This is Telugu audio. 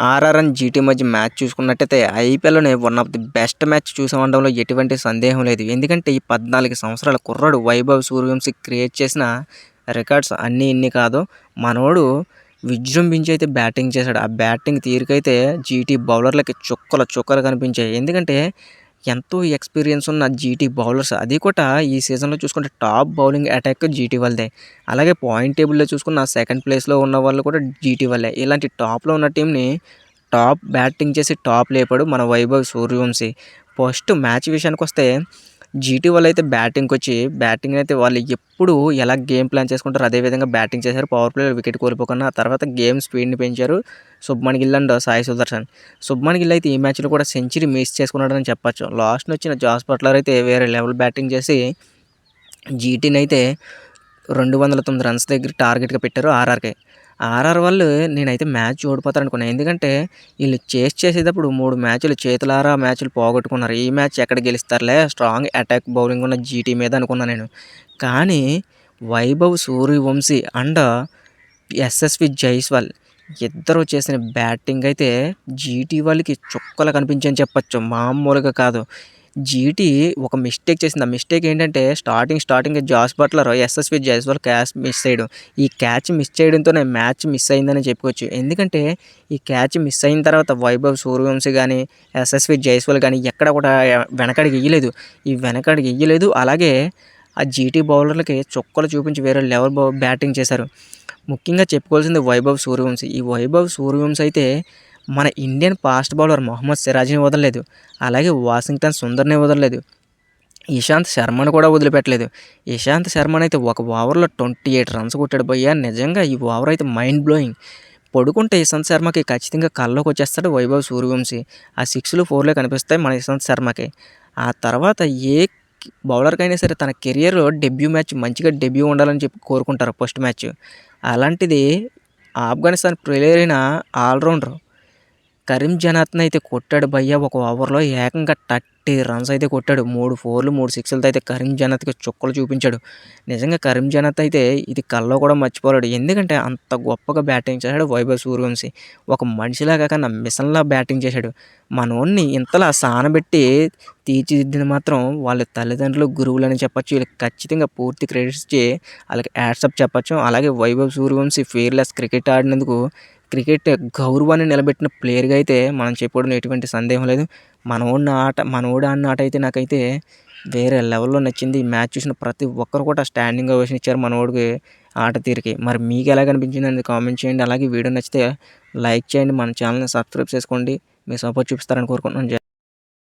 ఆర్ఆర్ అండ్ జీటీ మధ్య మ్యాచ్ చూసుకున్నట్టయితే ఐపీఎల్లోనే one of the best match చూసామనడంలో ఎటువంటి సందేహం లేదు. ఎందుకంటే ఈ పద్నాలుగు సంవత్సరాల కుర్రాడు వైభవ్ సూర్యవంశీ క్రియేట్ చేసిన రికార్డ్స్ అన్నీ ఇన్ని కాదు. మనోడు విజృంభించి అయితే బ్యాటింగ్ చేశాడు. ఆ బ్యాటింగ్ తీరుకైతే జీటీ బౌలర్లకి చుక్కల చుక్కలు కనిపించాయి. ఎందుకంటే ఎంతో ఎక్స్పీరియన్స్ ఉన్న జీటీ బౌలర్స్. అది కూడా ఈ సీజన్లో చూసుకుంటే టాప్ బౌలింగ్ అటాక్ జీటీ వాళ్ళదే అలాగే పాయింట్ టేబుల్లో చూసుకున్న సెకండ్ ప్లేస్లో ఉన్న వాళ్ళు కూడా జీటీ వాళ్ళే ఇలాంటి టాప్లో ఉన్న టీంని టాప్ బ్యాటింగ్ చేసి టాప్ లేపాడు మన వైభవ్ సూర్యవంశీ. ఫస్ట్ మ్యాచ్ విషయానికి వస్తే జీటీ వాళ్ళు అయితే బ్యాటింగ్కి వచ్చి బ్యాటింగ్ అయితే వాళ్ళు ఎప్పుడు ఎలా గేమ్ ప్లాన్ చేసుకుంటారు అదేవిధంగా బ్యాటింగ్ చేశారు. పవర్ ప్లేయర్ వికెట్ కోల్పోకుండా ఆ తర్వాత గేమ్ స్పీడ్ని పెంచారు శుభ్మన్ గిల్ అండ్ సాయి సుదర్శన్. శుభ్మన్ గిల్ అయితే ఈ మ్యాచ్లో కూడా సెంచరీ మిస్ చేసుకున్నాడని చెప్పొచ్చు. లాస్ట్ వచ్చిన జాస్ బట్లర్ అయితే వేరే లెవెల్ బ్యాటింగ్ చేసి జీటీని అయితే రెండు వందల తొమ్మిది రన్స్ దగ్గర టార్గెట్గా పెట్టారు ఆర్ఆర్కే. ఆర్ఆర్ వాళ్ళు నేనైతే మ్యాచ్ ఓడిపోతారు అనుకున్నాను ఎందుకంటే వీళ్ళు చేస్ చేసేటప్పుడు మూడు మ్యాచ్లు చేతులారా మ్యాచ్లు పోగొట్టుకున్నారు. ఈ మ్యాచ్ ఎక్కడ గెలుస్తారులే? స్ట్రాంగ్ అటాక్ బౌలింగ్ ఉన్న జీటీ మీద అనుకున్నాను నేను. కానీ వైభవ్ సూర్యవంశీ అండ్ ఎస్ఎస్వి జైస్వాల్ ఇద్దరు చేసిన బ్యాటింగ్ అయితే జీటీ వాళ్ళకి చుక్కలు కనిపించని చెప్పచ్చు. మామూలుగా కాదు. జీటీ ఒక మిస్టేక్ చేసింది. ఆ మిస్టేక్ ఏంటంటే starting starting Jos Buttler Yashasvi Jaiswal catch miss చేయడం. ఈ క్యాచ్ మిస్ చేయడంతోనే మ్యాచ్ మిస్ అయిందని చెప్పుకోవచ్చు. ఎందుకంటే ఈ క్యాచ్ మిస్ అయిన తర్వాత వైభవ్ సూర్యవంశీ కానీ ఎస్ఎస్వి జైస్వాల్ కానీ ఎక్కడ కూడా వెనకడికి ఇయ్యలేదు ఈ వెనకడికి ఇయ్యలేదు అలాగే ఆ జీటీ బౌలర్లకి చుక్కలు చూపించి వేరే లెవెల్ బ్యాటింగ్ చేశారు. ముఖ్యంగా చెప్పుకోవాల్సింది వైభవ్ సూర్యవంశీ ఈ వైభవ్ సూర్యవంశీ అయితే మన ఇండియన్ ఫాస్ట్ బౌలర్ మొహమ్మద్ సిరాజ్ని వదలలేదు. అలాగే వాషింగ్టన్ సుందర్ని వదలలేదు. ఇషాంత్ శర్మను కూడా వదిలిపెట్టలేదు. ఇషాంత్ శర్మన్ అయితే ఒక ఓవర్లో ట్వంటీ ఎయిట్ రన్స్ కొట్టాడు పోయా నిజంగా ఈ ఓవర్ అయితే మైండ్ బ్లోయింగ్ పడుకుంటే ఇషాంత్ శర్మకి ఖచ్చితంగా కళ్ళలోకి వచ్చేస్తాడు వైభవ్ సూర్యవంశీ. ఆ సిక్స్లు ఫోర్లే కనిపిస్తాయి మన ఇషాంత్ శర్మకి. ఆ తర్వాత ఏ బౌలర్కైనా సరే తన కెరియర్లో డెబ్యూ మ్యాచ్ మంచిగా డెబ్యూ ఉండాలని చెప్పి కోరుకుంటారు ఫస్ట్ మ్యాచ్ అలాంటిది ఆఫ్ఘనిస్తాన్ ప్లేయర్ అయిన ఆల్రౌండర్ కరీం జనాత్ని అయితే కొట్టాడు భయ్య. ఒక ఓవర్లో ఏకంగా థర్టీ రన్స్ అయితే కొట్టాడు. మూడు ఫోర్లు మూడు సిక్స్లతో అయితే కరీం జనాత్కి చుక్కలు చూపించాడు. నిజంగా కరీం జనాత్ అయితే ఇది కల్లో కూడా మర్చిపోలేడు. ఎందుకంటే అంత గొప్పగా బ్యాటింగ్ చేశాడు వైభవ్ సూర్యవంశీ. ఒక మనిషిలాగా కన్నా మిషన్లా బ్యాటింగ్ చేశాడు. మనోన్ని ఇంతలా సానబెట్టి తీర్చిదిద్దిన మాత్రం వాళ్ళ తల్లిదండ్రులు గురువులు అని చెప్పచ్చు. వీళ్ళకి ఖచ్చితంగా పూర్తి క్రెడిట్స్ ఇచ్చి వాళ్ళకి యాడ్సప్ చెప్పచ్చు. అలాగే వైభవ్ సూర్యవంశీ ఫేర్లెస్ క్రికెట్ ఆడినందుకు క్రికెట్ గౌరవాన్ని నిలబెట్టిన ప్లేయర్గా అయితే మనం చెప్పడం ఎటువంటి సందేహం లేదు. మనోడిన ఆట మనోడు ఆడిన ఆట అయితే నాకైతే వేరే లెవెల్లో నచ్చింది. ఈ మ్యాచ్ చూసిన ప్రతి ఒక్కరు కూడా స్టాండింగ్ ఓవేషన్ ఇచ్చారు మనోడికి ఆట తీరుకి. మరి మీకు ఎలా కనిపించింది అనేది కామెంట్ చేయండి. అలాగే వీడియో నచ్చితే లైక్ చేయండి. మన ఛానల్ని సబ్స్క్రైబ్ చేసుకోండి. మీ సపోర్ట్ చూపిస్తారని కోరుకుంటున్నాను.